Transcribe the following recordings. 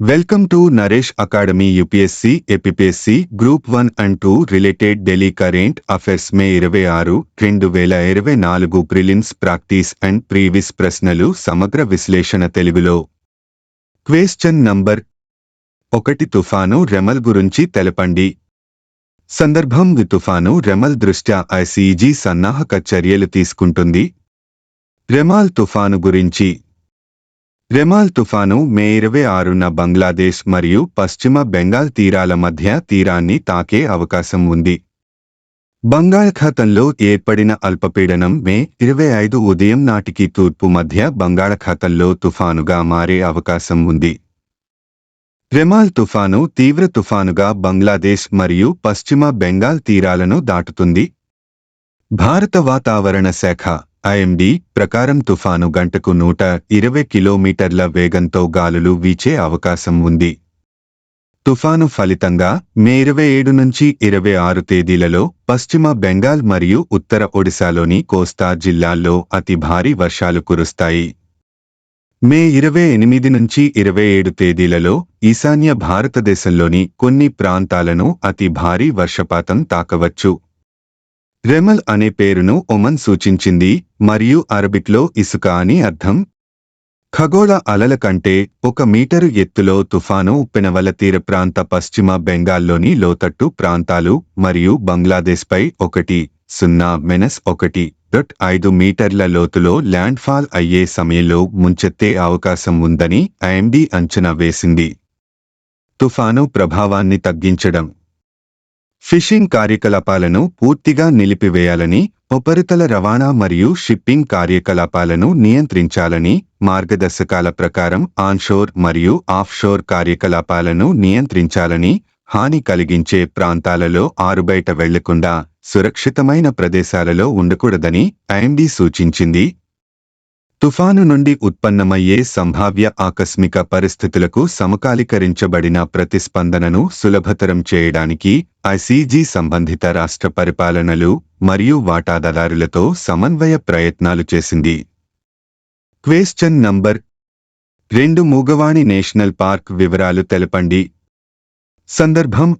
Welcome to Naresh academy UPSC APPSC group one and two related Delhi current affairs May ఇరవై ఆరు రెండు వేల ఇరవై నాలుగు ప్రిలిమ్స్ ప్రాక్టీస్ అండ్ ప్రీవిస్ ప్రశ్నలు సమగ్ర విశ్లేషణ తెలుగులో. క్వేశ్చన్ నంబర్ ఒకటి తుఫాను రెమల్ గురించి తెలపండి. సందర్భం తుఫాను రెమల్ దృష్ట్యా ఐసీజీ సన్నాహక చర్యలు తీసుకుంటుంది. రెమాల్ తుఫాను గురించి రెమాల్ తుఫాను మే ఇరవై ఆరున బంగ్లాదేశ్ మరియు పశ్చిమ బెంగాల్ తీరాల మధ్య తీరాన్ని తాకే అవకాశం ఉంది. బంగాళాఖాతంలో ఏర్పడిన అల్పపీడనం మే ఇరవై ఐదు ఉదయం నాటికి తూర్పు మధ్య బంగాళాఖాతంలో తుఫానుగా మారే అవకాశం ఉంది. రెమాల్ తుఫాను తీవ్ర తుఫానుగా బంగ్లాదేశ్ మరియు పశ్చిమ బెంగాల్ తీరాలను దాటుతుంది. భారత వాతావరణ శాఖ ఐఎండి ప్రకారం తుఫాను గంటకు నూట ఇరవై కిలోమీటర్ల వేగంతో గాలులు వీచే అవకాశం ఉంది. తుఫాను ఫలితంగా మే ఇరవై ఏడు నుంచి ఇరవై ఆరు తేదీలలో పశ్చిమ బెంగాల్ మరియు ఉత్తర ఒడిశాలోని కోస్తా జిల్లాల్లో అతి భారీ వర్షాలు కురుస్తాయి. మే ఇరవై ఎనిమిది నుంచి ఇరవై ఏడు తేదీలలో ఈశాన్య భారతదేశంలోని కొన్ని ప్రాంతాలను అతి భారీ వర్షపాతం తాకవచ్చు. రెమల్ అనే పేరును ఒమన్ సూచించింది మరియు అరబిక్లో ఇసుక అని అర్థం. ఖగోళ అలల కంటే ఒక మీటరు ఎత్తులో తుఫాను ఉప్పెనవల తీర ప్రాంత పశ్చిమ బెంగాల్లోని లోతట్టు ప్రాంతాలు మరియు బంగ్లాదేశ్పై ఒకటి సున్నా మెనస్ ఒకటి డొట్ ఐదు మీటర్ల లోతులో ల్యాండ్ఫాల్ అయ్యే సమయంలో ముంచెత్తే అవకాశం ఉందని ఐఎండీ అంచనా వేసింది. తుఫాను ప్రభావాన్ని తగ్గించడం. ఫిషింగ్ కార్యకలాపాలను పూర్తిగా నిలిపివేయాలని ఉపరితల రవాణా మరియు షిప్పింగ్ కార్యకలాపాలను నియంత్రించాలని మార్గదర్శకాల ప్రకారం ఆన్షోర్ మరియు ఆఫ్షోర్ కార్యకలాపాలను నియంత్రించాలని హాని కలిగించే ప్రాంతాలలో ఆరుబయట వెళ్ళకుండా సురక్షితమైన ప్రదేశాలలో ఉండకూడదని ఐఎండీ సూచించింది. తుఫాను నుండి ఉత్పన్నమయ్యే సంభావ్య ఆకస్మిక పరిస్థితులకు సమకాలీకరించబడిన ప్రతిస్పందనను సులభతరం చేయడానికి ఐసీజీ సంబంధిత రాష్ట్ర పరిపాలనలు మరియు వాటాదారులతో సమన్వయ ప్రయత్నాలు చేసింది. క్వేశ్చన్ నంబర్ రెండు మూగవాణి నేషనల్ పార్క్ వివరాలు తెలపండి. సందర్భం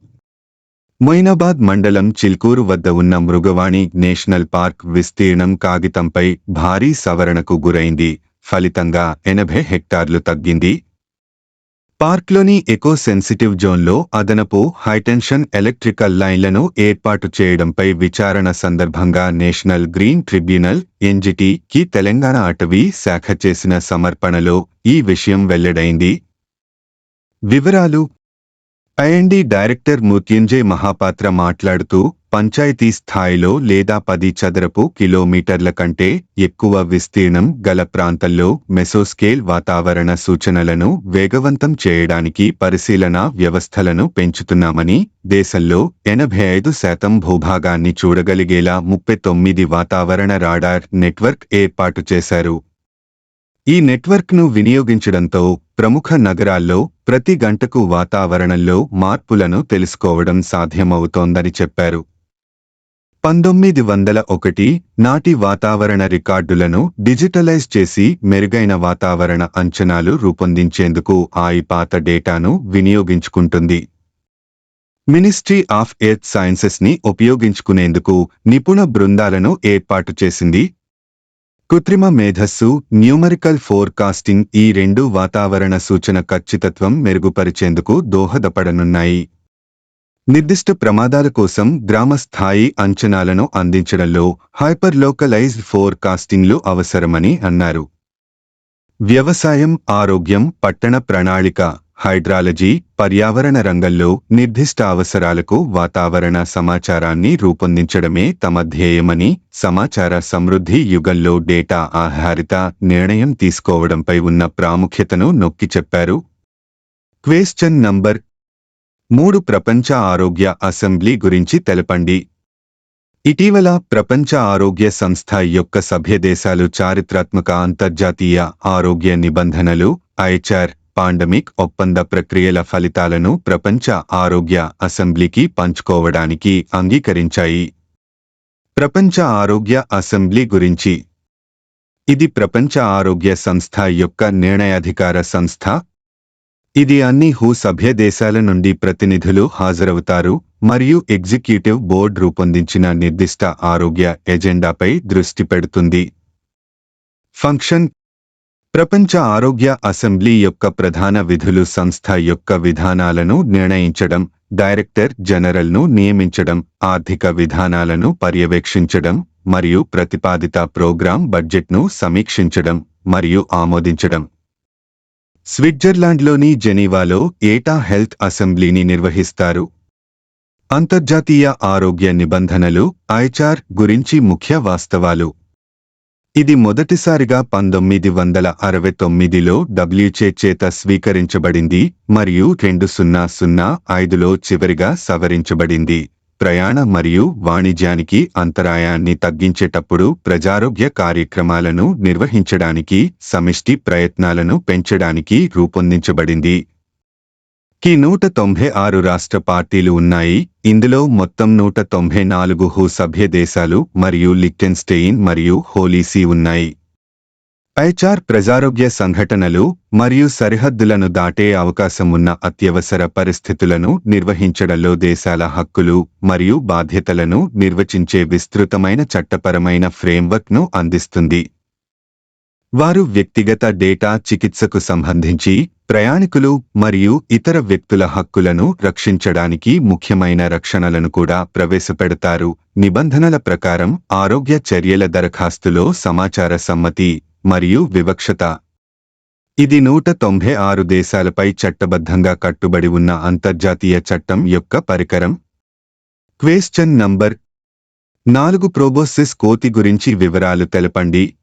మొయినాబాద్ మండలం చిల్కూరు వద్ద ఉన్న మృగవాణి నేషనల్ పార్క్ విస్తీర్ణం కాగితంపై భారీ సవరణకు గురైంది. ఫలితంగా ఎనభై హెక్టార్లు తగ్గింది. పార్క్లోని ఎకో సెన్సిటివ్ జోన్లో అదనపు హైటెన్షన్ ఎలక్ట్రికల్ లైన్లను ఏర్పాటు చేయడంపై విచారణ సందర్భంగా national green tribunal NGT Telangana అటవీ శాఖ చేసిన సమర్పణలో ఈ విషయం వెల్లడైంది. వివరాలు ఐఎండి డైరెక్టర్ మృత్యుంజయ్ మహాపాత్ర మాట్లాడుతూ పంచాయతీ స్థాయిలో లేదా పది చదరపు కిలోమీటర్ల కంటే ఎక్కువ విస్తీర్ణం గల ప్రాంతంలో మెసోస్కేల్ వాతావరణ సూచనలను వేగవంతం చేయడానికి పరిశీలన వ్యవస్థలను పెంచుతున్నామని దేశంలో ఎనభై ఐదు శాతం భూభాగాన్ని చూడగలిగేలా ముప్పై తొమ్మిది వాతావరణ రాడార్ నెట్వర్క్ ఏర్పాటు చేశారు. ఈ నెట్వర్క్ను వినియోగించడంతో ప్రముఖ నగరాల్లో ప్రతి గంటకు వాతావరణంలో మార్పులను తెలుసుకోవడం సాధ్యమవుతోందని చెప్పారు. పంతొమ్మిది వందల ఒకటి నాటి వాతావరణ రికార్డులను డిజిటలైజ్ చేసి మెరుగైన వాతావరణ అంచనాలు రూపొందించేందుకు ఆ పాత డేటాను వినియోగించుకుంటుంది. మినిస్ట్రీ ఆఫ్ ఎర్త్ సైన్సెస్ని ఉపయోగించుకునేందుకు నిపుణ బృందాలను ఏర్పాటు చేసింది కృత్రిమ మేధస్సు న్యూమరికల్ ఫోర్కాస్టింగ్ ఈ రెండు వాతావరణ సూచన ఖచ్చితత్వం మెరుగుపరిచేందుకు దోహదపడనున్నాయి. నిర్దిష్ట ప్రమాదాల కోసం గ్రామ స్థాయి అంచనాలను అందించడంలో హైపర్ లోకలైజ్డ్ ఫోర్కాస్టింగ్లు అవసరమని అన్నారు. వ్యవసాయం ఆరోగ్యం పట్టణ ప్రణాళిక హైడ్రాలజీ పర్యావరణ రంగంలో నిర్దిష్ట అవసరాలకు వాతావరణ సమాచారాన్ని రూపొందించడమే తమ ధ్యేయమని సమాచార సమృద్ధి యుగంలో డేటా ఆధారిత నిర్ణయం తీసుకోవడంపై ఉన్న ప్రాముఖ్యతను నొక్కి చెప్పారు. క్వేశ్చన్ నంబర్ మూడు ప్రపంచ ఆరోగ్య అసెంబ్లీ గురించి తెలపండి. ఇటీవల ప్రపంచ ఆరోగ్య సంస్థ యొక్క సభ్యదేశాలు చారిత్రాత్మక అంతర్జాతీయ ఆరోగ్య నిబంధనలు ఐచార్ పాండమిక్ ఒప్పంద ప్రక్రియల ఫలితాలను ప్రపంచ ఆరోగ్య అసెంబ్లీకి పంచుకోవడానికి అంగీకరించాయి. ప్రపంచ ఆరోగ్య అసెంబ్లీ గురించి. ఇది ప్రపంచ ఆరోగ్య సంస్థ యొక్క నిర్ణయాధికార సంస్థ. ఇది అన్ని హూ సభ్య దేశాల నుండి ప్రతినిధులు హాజరవుతారు మరియు ఎగ్జిక్యూటివ్ బోర్డ్ రూపొందించిన నిర్దిష్ట ఆరోగ్య ఎజెండాపై దృష్టి పెడుతుంది. ఫంక్షన్ ప్రపంచ ఆరోగ్య అసెంబ్లీ యొక్క ప్రధాన విధులు సంస్థ యొక్క విధానాలను నిర్ణయించడం డైరెక్టర్ జనరల్ను నియమించడం ఆర్థిక విధానాలను పర్యవేక్షించడం మరియు ప్రతిపాదిత ప్రోగ్రాం బడ్జెట్ను సమీక్షించడం మరియు ఆమోదించడం. స్విట్జర్లాండ్లోని జెనీవాలో ఏటా హెల్త్ అసెంబ్లీని నిర్వహిస్తారు. అంతర్జాతీయ ఆరోగ్య నిబంధనలు ఐచార్ గురించి ముఖ్య వాస్తవాలు. ఇది మొదటిసారిగా పంతొమ్మిది వందల అరవై తొమ్మిదిలో డబ్ల్యూచే చేత స్వీకరించబడింది మరియు రెండు సున్నా సున్నా ఐదులో చివరిగా సవరించబడింది. ప్రయాణ మరియు వాణిజ్యానికి అంతరాయాన్ని తగ్గించేటప్పుడు ప్రజారోగ్య కార్యక్రమాలను నిర్వహించడానికి సమిష్టి ప్రయత్నాలను పెంచడానికి రూపొందించబడింది. కి నూట తొంభై ఆరు రాష్ట్ర పార్టీలు ఉన్నాయి. ఇందులో మొత్తం నూట తొంభై నాలుగు హూ సభ్య దేశాలు మరియు లిక్టెన్స్టెయిన్ మరియు హోలీసీ ఉన్నాయి. ఐచార్ ప్రజారోగ్య సంఘటనలు మరియు సరిహద్దులను దాటే అవకాశం ఉన్న అత్యవసర పరిస్థితులను నిర్వహించడంలో దేశాల హక్కులు మరియు బాధ్యతలను నిర్వచించే విస్తృతమైన చట్టపరమైన ఫ్రేమ్వర్క్ను అందిస్తుంది. వారు వ్యక్తిగత డేటా చికిత్సకు సంబంధించి ప్రయాణికులు మరియు ఇతర వ్యక్తుల హక్కులను రక్షించడానికి ముఖ్యమైన రక్షణలను కూడా ప్రవేశపెడతారు. నిబంధనల ప్రకారం ఆరోగ్య చర్యల దరఖాస్తులో సమాచార సమ్మతి మరియు వివక్షత. ఇది నూట తొంభై ఆరు దేశాలపై చట్టబద్ధంగా కట్టుబడి ఉన్న అంతర్జాతీయ చట్టం యొక్క పరికరం. క్వేశ్చన్ నంబర్ నాలుగు ప్రోబోసిస్ కోతి గురించి వివరాలు తెలపండి.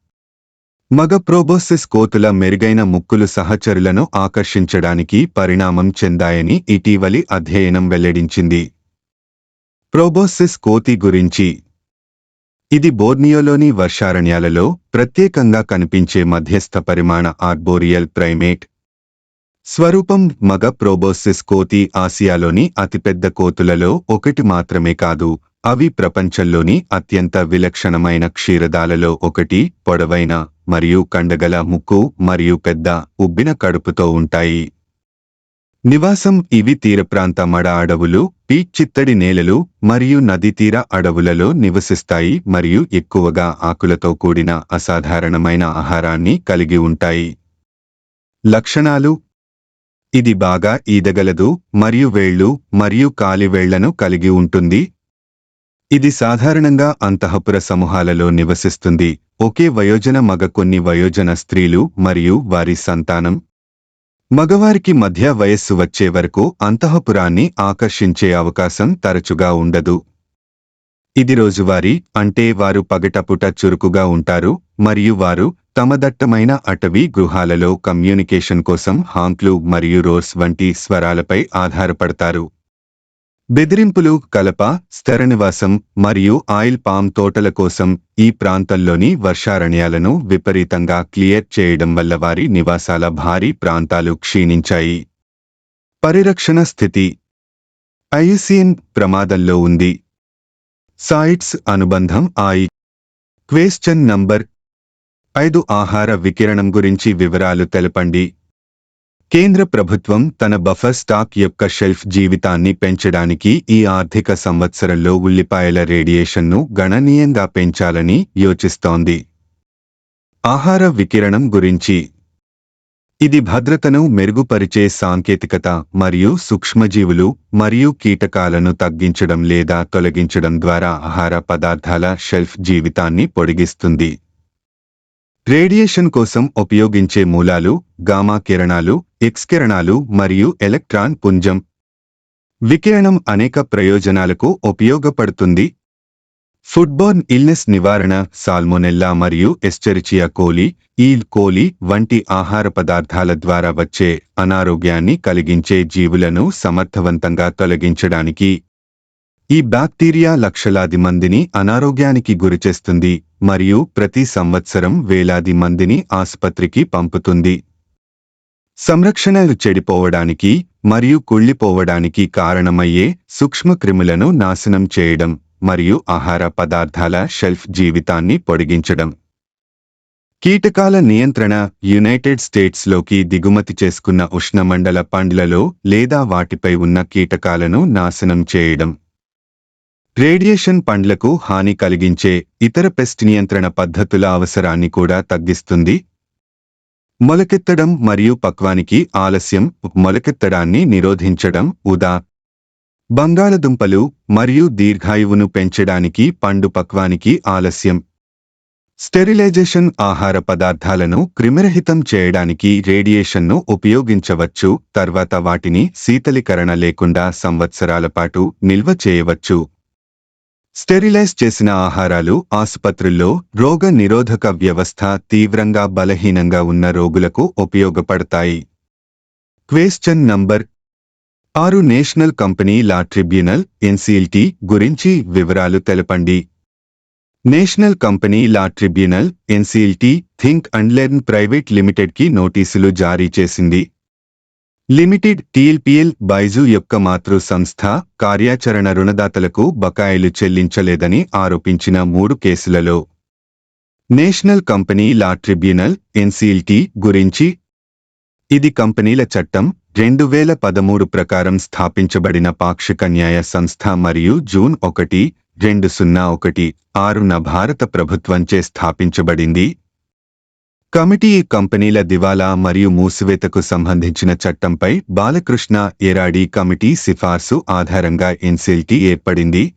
మగ ప్రోబోసిస్ కోతుల మెరుగైన ముక్కులు సహచరులను ఆకర్షించడానికి పరిణామం చెందాయని ఇటీవలి అధ్యయనం వెల్లడించింది. ప్రోబోసిస్ కోతి గురించి. ఇది బోర్నియోలోని వర్షారణ్యాలలో ప్రత్యేకంగా కనిపించే మధ్యస్థ పరిమాణ ఆర్బోరియల్ ప్రైమేట్. స్వరూపం మగ ప్రోబోసిస్ కోతి ఆసియాలోని అతిపెద్ద కోతులలో ఒకటి మాత్రమే కాదు అవి ప్రపంచంలోని అత్యంత విలక్షణమైన క్షీరదాలలో ఒకటి పొడవైన మరియు కండగల ముక్కు మరియు పెద్ద ఉబ్బిన కడుపుతో ఉంటాయి. నివాసం ఇవి తీరప్రాంత మడ అడవులు పీచ్ చిత్తడి నేలలు మరియు నదీతీర అడవులలో నివసిస్తాయి మరియు ఎక్కువగా ఆకులతో కూడిన అసాధారణమైన ఆహారాన్ని కలిగి ఉంటాయి. లక్షణాలు. ఇది బాగా ఈదగలదు మరియు వేళ్ళు మరియు కాలివేళ్ళను కలిగి ఉంటుంది. ఇది సాధారణంగా అంతఃపుర సమూహాలలో నివసిస్తుంది. ఒకే వయోజన మగ కొన్ని వయోజన స్త్రీలు మరియు వారి సంతానం. మగవారికి మధ్య వయస్సు వచ్చే వరకు అంతఃపురాన్ని ఆకర్షించే అవకాశం తరచుగా ఉండదు. ఇది రోజువారీ అంటే వారు పగటపుట చురుకుగా ఉంటారు మరియు వారు తమ దట్టమైన అటవీ గృహాలలో కమ్యూనికేషన్ కోసం హాంక్లు మరియు రోస్ వంటి స్వరాలపై ఆధారపడతారు. బెదిరింపులు కలప స్థిరనివాసం మరియు ఆయిల్ పామ్ తోటల కోసం ఈ ప్రాంతంలోని వర్షారణ్యాలను విపరీతంగా క్లియర్ చేయడం వల్ల వారి నివాసాల భారీ ప్రాంతాలు క్షీణించాయి. పరిరక్షణ స్థితి. ఐయుసిఎన్ ప్రమాదంలో ఉంది. సాయిట్స్ అనుబంధం ఆయి. క్వేశ్చన్ నంబర్ ఐదు. ఆహార వికిరణం గురించి వివరాలు తెలపండి. కేంద్ర ప్రభుత్వం తన బఫర్ స్టాక్ యొక్క షెల్ఫ్ జీవితాన్ని పెంచడానికి ఈ ఆర్థిక సంవత్సరంలో ఉల్లిపాయల రేడియేషన్ను గణనీయంగా పెంచాలని యోచిస్తోంది. ఆహార వికిరణం గురించి. ఇది భద్రతను మెరుగుపరిచే సాంకేతికత మరియు సూక్ష్మజీవులు మరియు కీటకాలను తగ్గించడం లేదా తొలగించడం ద్వారా ఆహార పదార్థాల షెల్ఫ్ జీవితాన్ని పొడిగిస్తుంది. రేడియేషన్ కోసం ఉపయోగించే మూలాలు గామా కిరణాలు ఎక్స్ కిరణాలు మరియు ఎలక్ట్రాన్ పుంజం. వికిరణం అనేక ప్రయోజనాలకు ఉపయోగపడుతుంది. ఫుడ్బోర్న్ ఇల్నెస్ నివారణ సాల్మొనెల్లా మరియు ఎస్చెరిచియా కోలి ఈల్ కోలి వంటి ఆహార పదార్థాల ద్వారా వచ్చే అనారోగ్యాన్ని కలిగించే జీవులను సమర్థవంతంగా తొలగించడానికి ఈ బ్యాక్టీరియా లక్షలాది మందిని అనారోగ్యానికి గురిచేస్తుంది మరియు ప్రతి సంవత్సరం వేలాది మందిని ఆసుపత్రికి పంపుతుంది. సంరక్షణలు చెడిపోవడానికి మరియు కుళ్ళిపోవడానికి కారణమయ్యే సూక్ష్మక్రిములను నాశనం చేయడం మరియు ఆహార పదార్థాల షెల్ఫ్ జీవితాన్ని పొడిగించడం. కీటకాల నియంత్రణ యునైటెడ్ స్టేట్స్లోకి దిగుమతి చేసుకున్న ఉష్ణమండల పండ్లలో లేదా వాటిపై ఉన్న కీటకాలను నాశనం చేయడం. రేడియేషన్ పండ్లకు హాని కలిగించే ఇతర పెస్ట్ నియంత్రణ పద్ధతుల అవసరాన్ని కూడా తగ్గిస్తుంది. మొలకెత్తడం మరియు పక్వానికి ఆలస్యం మొలకెత్తడాన్ని నిరోధించడం ఉదా బంగాళదుంపలు మరియు దీర్ఘాయువును పెంచడానికి పండు పక్వానికి ఆలస్యం. స్టెరిలైజేషన్ ఆహార పదార్థాలను క్రిమిరహితం చేయడానికి రేడియేషన్ను ఉపయోగించవచ్చు తర్వాత వాటిని శీతలీకరణ లేకుండా సంవత్సరాల పాటు నిల్వ చేయవచ్చు. స్టెరిలైజ్ చేసిన ఆహారాలు ఆసుపత్రుల్లో రోగ నిరోధక వ్యవస్థ తీవ్రంగా బలహీనంగా ఉన్న రోగులకు ఉపయోగపడతాయి. క్వేశ్చన్ నంబర్ ఆరు national company law tribunal NCLT గురించి వివరాలు తెలపండి. National company law tribunal NCLT think and learn private లిమిటెడ్కి నోటీసులు జారీ చేసింది. లిమిటెడ్ టీఎల్పీఎల్ బైజు యొక్క మాతృ సంస్థ కార్యాచరణ రుణదాతలకు బకాయిలు చెల్లించలేదని ఆరోపించిన మూడు కేసులలో. National company law tribunal NCLT గురించి ఇది కంపెనీల చట్టం రెండు వేల పదమూడు ప్రకారం స్థాపించబడిన పాక్షిక న్యాయ సంస్థ మరియు జూన్ ఒకటి రెండు సున్నా ఒకటి ఆరున భారత ప్రభుత్వంచే స్థాపించబడింది. కమిటీ కంపెనీల దివాలా మరియు మూసివేతకు సంబంధించిన చట్టంపై బాలకృష్ణ ఎరాడి కమిటీ సిఫార్సు ఆధారంగా ఎన్సిల్టీ ఏర్పడింది.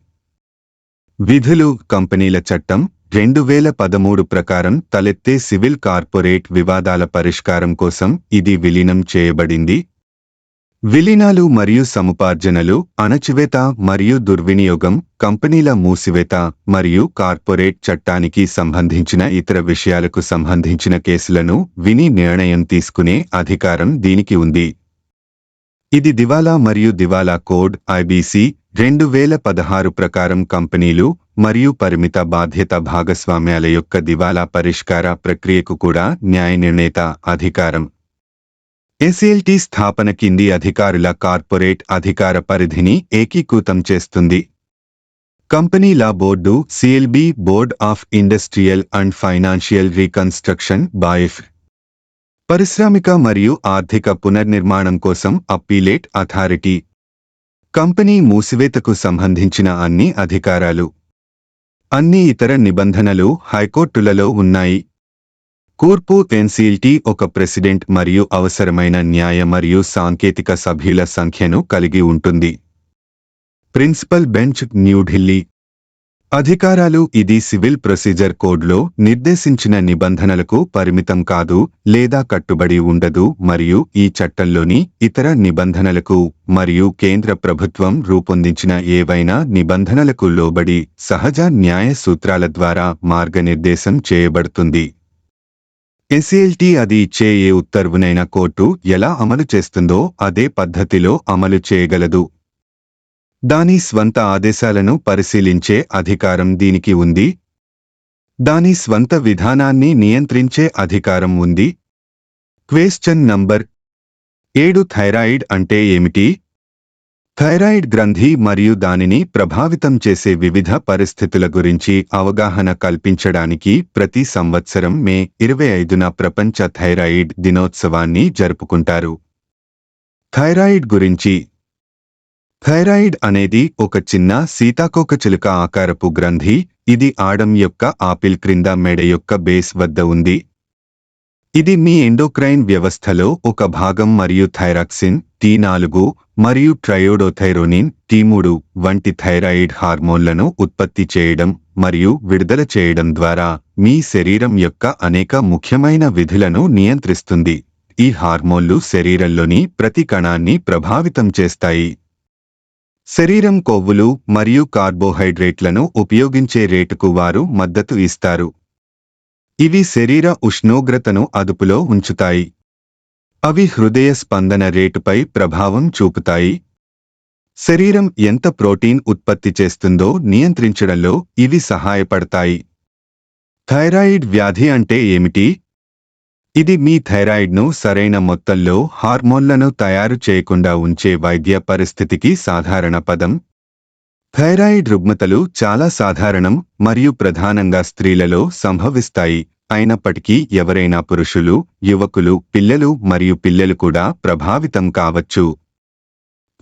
విధులు కంపెనీల చట్టం రెండు వేల పదమూడు ప్రకారం తలెత్తే సివిల్ కార్పొరేట్ వివాదాల పరిష్కారం కోసం ఇది విలీనం చేయబడింది. విలీనాలు మరియు సముపార్జనలు అణచివేత మరియు దుర్వినియోగం కంపెనీల మూసివేత మరియు కార్పొరేట్ చట్టానికి సంబంధించిన ఇతర విషయాలకు సంబంధించిన కేసులను విని నిర్ణయం తీసుకునే అధికారం దీనికి ఉంది. ఇది దివాలా మరియు దివాలా కోడ్ ఐబీసీ రెండు వేల పదహారు ప్రకారం కంపెనీలు మరియు పరిమిత బాధ్యత భాగస్వామ్యాల యొక్క దివాలా పరిష్కార ప్రక్రియకు కూడా న్యాయ నిర్ణేత అధికారం. ఎస్ఎల్టీ స్థాపన కింది అధికారుల కార్పొరేట్ అధికార పరిధిని ఏకీకృతం చేస్తుంది. కంపెనీల board CLB board of industrial and financial reconstruction BIFR. పారిశ్రామిక మరియు ఆర్థిక పునర్నిర్మాణం కోసం అప్పీలేట్ అథారిటీ. కంపెనీ మూసివేతకు సంబంధించిన అన్ని అధికారాలు. అన్ని ఇతర నిబంధనలు హైకోర్టులలో ఉన్నాయి. కూర్పు ఎన్సీఎల్టీ ఒక ప్రెసిడెంట్ మరియు అవసరమైన న్యాయ మరియు సాంకేతిక సభ్యుల సంఖ్యను కలిగి ఉంటుంది. ప్రిన్సిపల్ బెంచ్ న్యూఢిల్లీ అధికారాలు ఇది సివిల్ ప్రొసీజర్ కోడ్లో నిర్దేశించిన నిబంధనలకు పరిమితం కాదు లేదా కట్టుబడి ఉండదు మరియు ఈ చట్టంలోని ఇతర నిబంధనలకు మరియు కేంద్ర ప్రభుత్వం రూపొందించిన ఏవైనా నిబంధనలకు లోబడి సహజ న్యాయ సూత్రాల ద్వారా మార్గనిర్దేశం చేయబడుతుంది. ఎస్ఎల్టీ అది ఇచ్చే ఏ ఉత్తర్వునైనా కోర్టు ఎలా అమలు చేస్తుందో అదే పద్ధతిలో అమలు చేయగలదు. దాని స్వంత ఆదేశాలను పరిశీలించే అధికారం దీనికి ఉంది. దాని స్వంత విధానాన్ని నియంత్రించే అధికారం ఉంది. క్వేశ్చన్ నంబర్ ఏడు థైరాయిడ్ అంటే ఏమిటి? థైరాయిడ్ గ్రంథి మరియు దానిని ప్రభావితం చేసే వివిధ పరిస్థితుల గురించి అవగాహన కల్పించడానికి ప్రతి సంవత్సరం మే ఇరవై ఐదున ప్రపంచ థైరాయిడ్ దినోత్సవాన్ని జరుపుకుంటారు. థైరాయిడ్ గురించి. థైరాయిడ్ అనేది ఒక చిన్న సీతాకోకచిలుక ఆకారపు గ్రంథి ఇది ఆడం యొక్క ఆపిల్ క్రింద మెడ యొక్క బేస్ వద్ద ఉంది. ఇది మీ ఎండోక్రైన్ వ్యవస్థలో ఒక భాగం మరియు థైరాక్సిన్ టీ నాలుగు మరియు ట్రయోడోథైరోనిన్ టీ మూడు వంటి థైరాయిడ్ హార్మోన్లను ఉత్పత్తి చేయడం మరియు విడుదల చేయడం ద్వారా మీ శరీరం యొక్క అనేక ముఖ్యమైన విధులను నియంత్రిస్తుంది. ఈ హార్మోన్లు శరీరంలోని ప్రతి కణాన్ని ప్రభావితం చేస్తాయి. శరీరం కొవ్వులు మరియు కార్బోహైడ్రేట్లను ఉపయోగించే రేటుకు వారు మద్దతు ఇస్తారు. ఇవి శరీర ఉష్ణోగ్రతను అదుపులో ఉంచుతాయి. అవి హృదయ స్పందన రేటుపై ప్రభావం చూపుతాయి. శరీరం ఎంత ప్రోటీన్ ఉత్పత్తి చేస్తుందో నియంత్రించడంలో ఇవి సహాయపడతాయి. థైరాయిడ్ వ్యాధి అంటే ఏమిటి? ఇది మీ థైరాయిడ్ను సరైన మొత్తంలో హార్మోన్లను తయారు చేయకుండా ఉంచే వైద్య పరిస్థితికి సాధారణ పదం. థైరాయిడ్ రుగ్మతలు చాలా సాధారణం మరియు ప్రధానంగా స్త్రీలలో సంభవిస్తాయి. అయినప్పటికీ ఎవరైనా పురుషులు యువకులు పిల్లలు మరియు పిల్లలు కూడా ప్రభావితం కావచ్చు.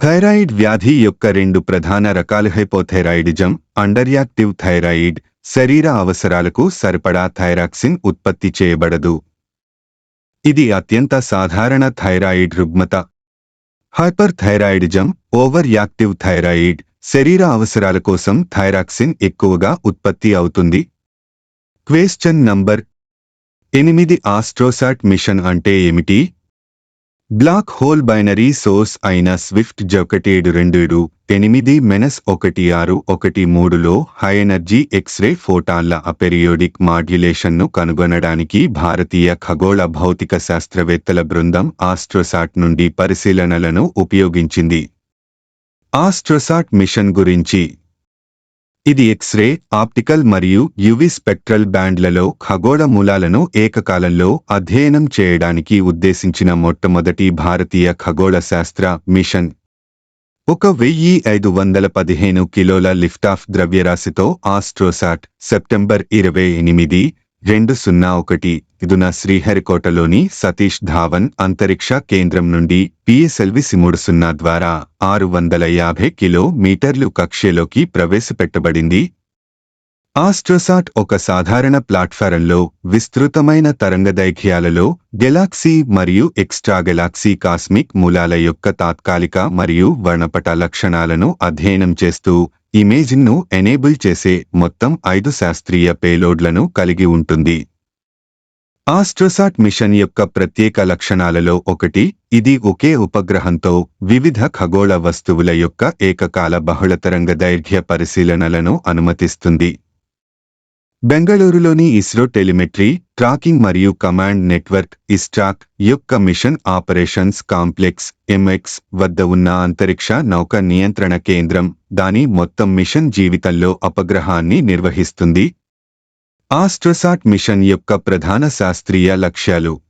థైరాయిడ్ వ్యాధి యొక్క రెండు ప్రధాన రకాలు హైపోథైరాయిడిజం అండర్యాక్టివ్ థైరాయిడ్ శరీర అవసరాలకు సరిపడా థైరాక్సిన్ ఉత్పత్తి చేయబడదు. ఇది అత్యంత సాధారణ థైరాయిడ్ రుగ్మత. Hyperthyroidism over active thyroid శరీర అవసరాల కోసం థైరాక్సిన్ ఎక్కువగా ఉత్పత్తి అవుతుంది. క్వేశ్చన్ నంబర్ ఎనిమిది ఆస్ట్రోసాట్ మిషన్ అంటే ఏమిటి? బ్లాక్ హోల్ బైనరీ సోర్స్ అయిన స్విఫ్ట్ జొకటేడు రెండు ఎనిమిది మెనస్ ఒకటి ఆరు ఒకటి మూడులో హై ఎనర్జీ ఎక్స్రే ఫోటాన్ల అపెరియోడిక్ మాడ్యులేషన్ను కనుగొనడానికి భారతీయ ఖగోళ భౌతిక శాస్త్రవేత్తల బృందం ఆస్ట్రోసాట్ నుండి పరిశీలనలను ఉపయోగించింది. ఆస్ట్రోసాట్ మిషన్ గురించి ఇది ఎక్స్రే ఆప్టికల్ మరియు యువి స్పెక్ట్రల్ బ్యాండ్లలో ఖగోళ మూలాలను ఏకకాలంలో అధ్యయనం చేయడానికి ఉద్దేశించిన మొట్టమొదటి భారతీయ ఖగోళ శాస్త్ర మిషన్. ఒక వెయ్యి ఐదు వందల పదిహేను కిలోల లిఫ్టాఫ్ ద్రవ్యరాశితో ఆస్ట్రోసాట్ సెప్టెంబర్ ఇరవై ఎనిమిది రెండు సున్నా ఒకటి ఇదున శ్రీహరికోటలోని సతీష్ ధావన్ అంతరిక్ష కేంద్రం నుండి పిఎస్ఎల్వి సిముడు సున్నా ద్వారా ఆరు వందల యాభై కిలోమీటర్లు కక్ష్యలోకి ప్రవేశపెట్టబడింది. ఆస్ట్రోసాట్ ఒక సాధారణ ప్లాట్ఫారంలో విస్తృతమైన తరంగదైర్ఘ్యాలలో గెలాక్సీ మరియు ఎక్స్ట్రా గెలాక్సీ కాస్మిక్ మూలాల యొక్క తాత్కాలిక మరియు వర్ణపట లక్షణాలను అధ్యయనం చేస్తూ ఇమేజింగ్ను ఎనేబుల్ చేసే మొత్తం ఐదు శాస్త్రీయ పేలోడ్లను కలిగి ఉంటుంది. ఆస్ట్రోసాట్ మిషన్ యొక్క ప్రత్యేక లక్షణాలలో ఒకటి ఇది ఒకే ఉపగ్రహంతో వివిధ ఖగోళ వస్తువుల యొక్క ఏకకాల బహుళతరంగ దైర్ఘ్య పరిశీలనలను అనుమతిస్తుంది. బెంగళూరులోని ఇస్రో టెలిమెట్రీ ట్రాకింగ్ మరియు కమాండ్ నెట్వర్క్ ఇస్ట్రాక్ యొక్క మిషన్ ఆపరేషన్స్ కాంప్లెక్స్ ఎంఎక్స్ వద్ద ఉన్న అంతరిక్ష నౌక నియంత్రణ కేంద్రం. దాని మొత్తం మిషన్ జీవితంలో అపగ్రహాన్ని నిర్వహిస్తుంది. ఆస్ట్రోసాట్ మిషన్ యొక్క ప్రధాన శాస్త్రీయ లక్ష్యాలు.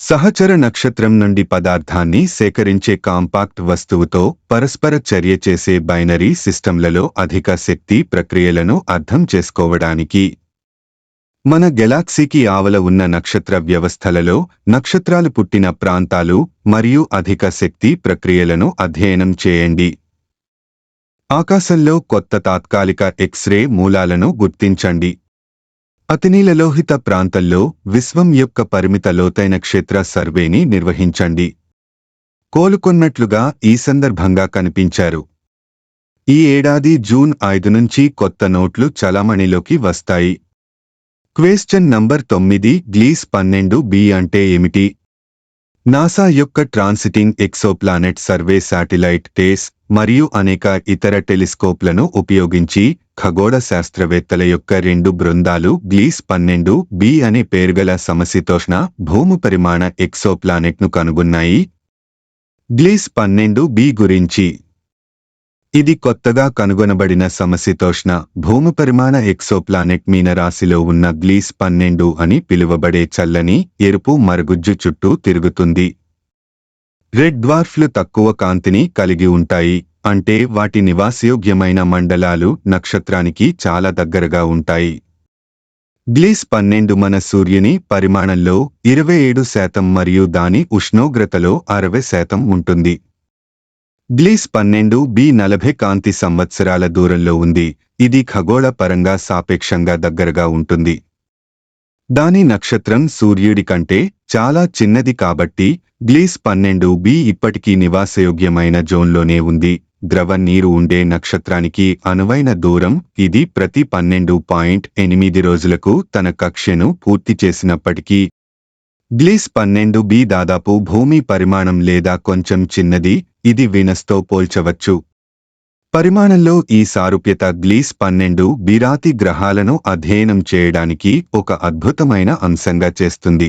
సహచర నక్షత్రం నుండి పదార్థాన్ని సేకరించే కాంపాక్ట్ వస్తువుతో పరస్పర చర్య చేసే బైనరీ సిస్టంలలో అధిక శక్తి ప్రక్రియలను అర్థం చేసుకోవడానికి. మన గెలాక్సీకి ఆవల ఉన్న నక్షత్ర వ్యవస్థలలో నక్షత్రాలు పుట్టిన ప్రాంతాలు మరియు అధిక శక్తి ప్రక్రియలను అధ్యయనం చేయండి. ఆకాశంలో కొత్త తాత్కాలిక ఎక్స్రే మూలాలను గుర్తించండి. అతినీలలోహిత ప్రాంతంలో విశ్వం యొక్క పరిమిత లోతైన క్షేత్ర సర్వేని నిర్వహించండి. కోలుకొన్నట్లుగా ఈ సందర్భంగా కనిపించారు. ఈ ఏడాది జూన్ ఐదు నుంచి కొత్త నోట్లు చలామణిలోకి వస్తాయి. క్వేశ్చన్ నంబర్ తొమ్మిది గ్లీస్ పన్నెండు బి అంటే ఏమిటి? నాసా యొక్క transiting exoplanet survey satellite TESS మరియు అనేక ఇతర టెలిస్కోప్లను ఉపయోగించి ఖగోళ శాస్త్రవేత్తల యొక్క రెండు బృందాలు గ్లీస్ పన్నెండు బి అనే పేరుగల సమశీతోష్ణ భూమి పరిమాణ ఎక్సోప్లానెట్ను కనుగొన్నాయి. గ్లీస్ పన్నెండు బి గురించి. ఇది కొత్తగా కనుగొనబడిన సమశీతోష్ణ భూమి పరిమాణ ఎక్సోప్లానెట్ మీనరాశిలో ఉన్న గ్లీస్ పన్నెండు అని పిలువబడే చల్లని ఎరుపు మరుగుజ్జు చుట్టూ తిరుగుతుంది. రెడ్ డ్వార్ఫ్లు తక్కువ కాంతిని కలిగి ఉంటాయి అంటే వాటి నివాసయోగ్యమైన మండలాలు నక్షత్రానికి చాలా దగ్గరగా ఉంటాయి. గ్లీస్ పన్నెండు మన సూర్యుని పరిమాణంలో ఇరవై ఏడు శాతం మరియు దాని ఉష్ణోగ్రతలో అరవై శాతం ఉంటుంది. గ్లీస్ పన్నెండు బి నలభై కాంతి సంవత్సరాల దూరంలో ఉంది ఇది ఖగోళ పరంగా సాపేక్షంగా దగ్గరగా ఉంటుంది. దాని నక్షత్రం సూర్యుడి కంటే చాలా చిన్నది కాబట్టి గ్లీస్ పన్నెండు బి ఇప్పటికీ నివాసయోగ్యమైన జోన్లోనే ఉంది. ద్రవ నీరు ఉండే నక్షత్రానికి అనువైన దూరం ఇది ప్రతి పన్నెండు పాయింట్ ఎనిమిది రోజులకు తన కక్ష్యను పూర్తి చేసినప్పటికీ గ్లీస్ పన్నెండు బి దాదాపు భూమి పరిమాణం లేదా కొంచెం చిన్నది ఇది వీనస్తో పోల్చవచ్చు. పరిమాణంలో ఈ సారూప్యత గ్లీస్ పన్నెండు బిరాతి గ్రహాలను అధ్యయనం చేయడానికి ఒక అద్భుతమైన అంశంగా చేస్తుంది.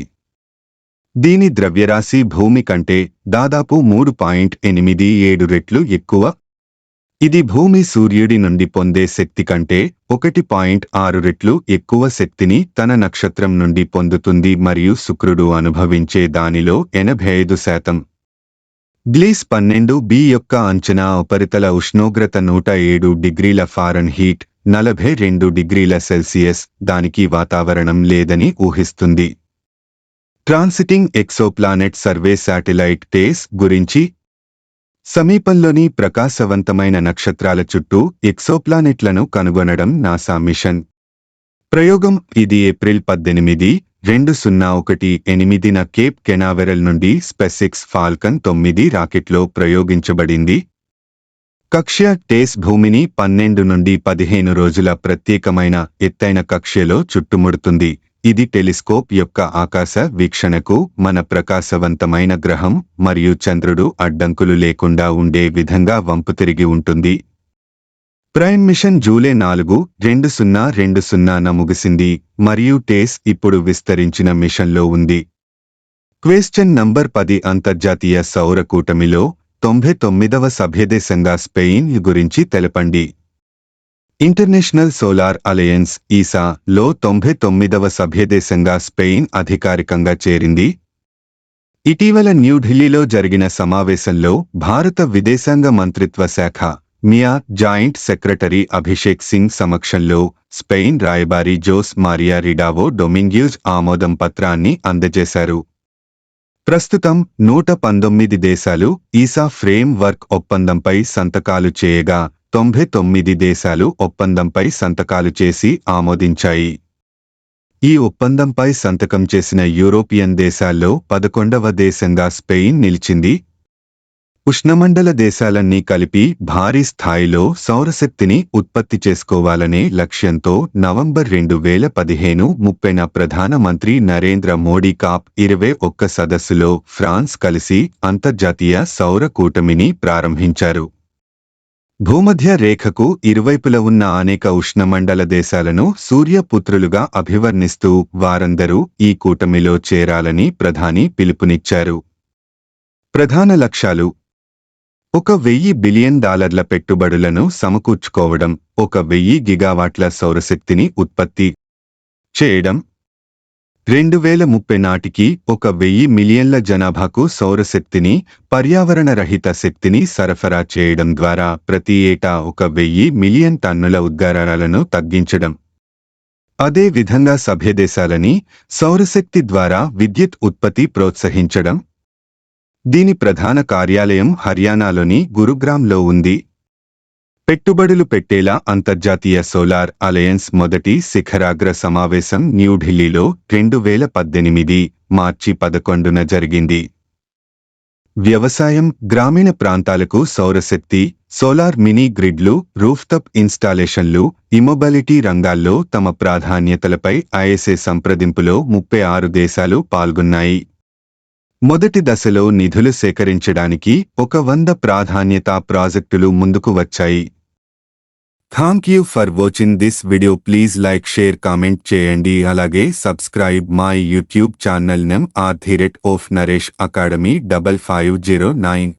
దీని ద్రవ్యరాశి భూమి కంటే దాదాపు మూడు పాయింట్ ఎనిమిది ఏడు రెట్లు ఎక్కువ. ఇది భూమి సూర్యుడి నుండి పొందే శక్తి కంటే ఒకటి పాయింట్ ఆరు రెట్లు ఎక్కువ శక్తిని తన నక్షత్రం నుండి పొందుతుంది మరియు శుక్రుడు అనుభవించే దానిలో ఎనభై ఐదు శాతం. గ్లీస్ పన్నెండు బి యొక్క అంచనా ఉపరితల ఉష్ణోగ్రత నూట ఏడు డిగ్రీల ఫారెన్ హీట్ నలభై రెండు డిగ్రీల సెల్సియస్ దానికి వాతావరణం లేదని ఊహిస్తుంది. Transiting exoplanet survey satellite TESS గురించి. సమీపంలోని ప్రకాశవంతమైన నక్షత్రాల చుట్టూ ఎక్సోప్లానెట్లను కనుగొనడం నాసా మిషన్. ప్రయోగం ఇది ఏప్రిల్ పద్దెనిమిది రెండు సున్నా ఒకటి ఎనిమిదిన కేప్ కెనావెరల్ నుండి స్పెసిక్స్ ఫాల్కన్ తొమ్మిది రాకెట్లో ప్రయోగించబడింది. కక్ష్య టేస్ భూమిని పన్నెండు నుండి పదిహేను రోజుల ప్రత్యేకమైన ఎత్తైన కక్ష్యలో చుట్టుముడుతుంది. ఇది టెలిస్కోప్ యొక్క ఆకాశ వీక్షణకు మన ప్రకాశవంతమైన గ్రహం మరియు చంద్రుడు అడ్డంకులు లేకుండా ఉండే విధంగా వంపు తిరిగి ఉంటుంది. ప్రైమ్ మిషన్ జూలై నాలుగు రెండు సున్నా రెండు సున్నాన ముగిసింది. మరియు టేస్ ఇప్పుడు విస్తరించిన మిషన్లో ఉంది. క్వేశ్చన్ నంబర్ పది అంతర్జాతీయ సౌర కూటమిలో తొంభై తొమ్మిదవ సభ్యదేశంగా స్పెయిన్ గురించి తెలపండి. ఇంటర్నేషనల్ సోలార్ అలయన్స్ ఈసా లో తొంభై తొమ్మిదవ సభ్యదేశంగా స్పెయిన్ అధికారికంగా చేరింది. ఇటీవల న్యూఢిల్లీలో జరిగిన సమావేశంలో భారత విదేశాంగ మంత్రిత్వ శాఖ మియా జాయింట్ సెక్రటరీ అభిషేక్ సింగ్ సమక్షంలో స్పెయిన్ రాయబారి జోస్ మారియా రిడావో డొమింగ్యూజ్ ఆమోదం పత్రాన్ని అందజేశారు. ప్రస్తుతం నూట పంతొమ్మిది దేశాలు ఈసా ఫ్రేమ్ వర్క్ ఒప్పందంపై సంతకాలు చేయగా తొంభై తొమ్మిది దేశాలు ఒప్పందంపై సంతకాలు చేసి ఆమోదించాయి. ఈ ఒప్పందంపై సంతకం చేసిన యూరోపియన్ దేశాల్లో పదకొండవ దేశంగా స్పెయిన్ నిలిచింది ఉష్ణమండల దేశాలన్నీ కలిపి భారీ స్థాయిలో సౌరశక్తిని ఉత్పత్తి చేసుకోవాలనే లక్ష్యంతో నవంబర్ రెండు వేల పదిహేను ముప్పైన ప్రధానమంత్రి నరేంద్ర మోడీ కాప్ ఇరవై ఒక్క సదస్సులో ఫ్రాన్స్ కలిసి అంతర్జాతీయ సౌర కూటమిని ప్రారంభించారు. భూమధ్య రేఖకు ఇరువైపుల ఉన్న అనేక ఉష్ణమండల దేశాలను సూర్యపుత్రులుగా అభివర్ణిస్తూ వారందరూ ఈ కూటమిలో చేరాలని ప్రధాని పిలుపునిచ్చారు. ప్రధాన లక్ష్యాలు ఒక వెయ్యి బిలియన్ డాలర్ల పెట్టుబడులను సమకూర్చుకోవడం ఒక వెయ్యి గిగావాట్ల సౌరశక్తిని ఉత్పత్తి చేయడం. రెండు వేల ముప్పై నాటికి ఒక వెయ్యి మిలియన్ల జనాభాకు సౌరశక్తిని పర్యావరణ రహిత శక్తిని సరఫరా చేయడం ద్వారా ప్రతి ఏటా ఒక వెయ్యి మిలియన్ టన్నుల ఉద్గారాలను తగ్గించడం. అదే విధంగా సభ్యదేశాలని సౌరశక్తి ద్వారా విద్యుత్ ఉత్పత్తి ప్రోత్సహించడం. దీని ప్రధాన కార్యాలయం హర్యానాలోని గురుగ్రామ్లో ఉంది. పెట్టుబడులు పెట్టేలా అంతర్జాతీయ సోలార్ అలయన్స్ మొదటి శిఖరాగ్ర సమావేశం న్యూఢిల్లీలో రెండు వేల పద్దెనిమిది మార్చి పదకొండున జరిగింది. వ్యవసాయం గ్రామీణ ప్రాంతాలకు సౌరశక్తి సోలార్ మినీ గ్రిడ్లు రూఫ్టప్ ఇన్స్టాలేషన్లు ఇమొబిలిటీ రంగాల్లో తమ ప్రాధాన్యతలపై ఐఎస్ఏ సంప్రదింపులో ముప్పై ఆరు దేశాలు పాల్గొన్నాయి. మొదటి దశలో నిధులు సేకరించడానికి ఒక వంద ప్రాధాన్యతా ప్రాజెక్టులు ముందుకు వచ్చాయి. Thank you for watching this video. Please like share comment చేయండి. అలాగే subscribe my YouTube channel name or థిరెట్ of Naresh academy double five zero nine.